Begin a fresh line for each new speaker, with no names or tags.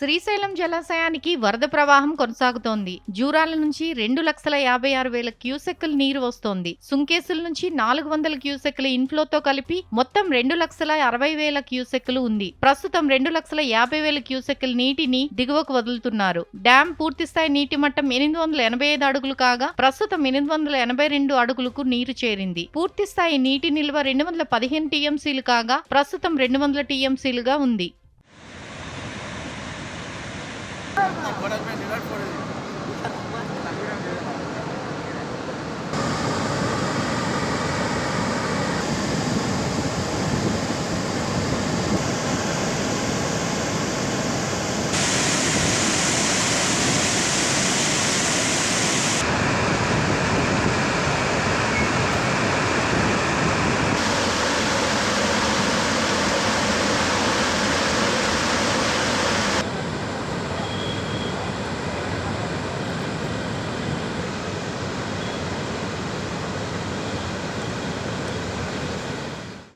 శ్రీశైలం జలాశయానికి వరద ప్రవాహం కొనసాగుతోంది. జూరాల నుంచి రెండు లక్షల యాభై ఆరు వేల క్యూసెక్కుల నీరు వస్తోంది. సుంకేసుల నుంచి నాలుగు వందల క్యూసెక్కుల ఇన్ఫ్లోతో కలిపి మొత్తం రెండు లక్షల అరవై వేల క్యూసెక్కులు ఉంది. ప్రస్తుతం రెండు లక్షల యాభై వేల క్యూసెక్కుల నీటిని దిగువకు వదులుతున్నారు. డ్యాం పూర్తిస్థాయి నీటి మట్టం ఎనిమిది వందల ఎనభై ఐదు అడుగులు కాగా ప్రస్తుతం ఎనిమిది వందల ఎనభై రెండు అడుగులకు నీరు చేరింది. పూర్తిస్థాయి నీటి నిల్వ రెండు వందల పదిహేను టీఎంసీలు కాగా ప్రస్తుతం రెండు వందల టీఎంసీలుగా ఉంది.
¿Me podrás mencionar por el...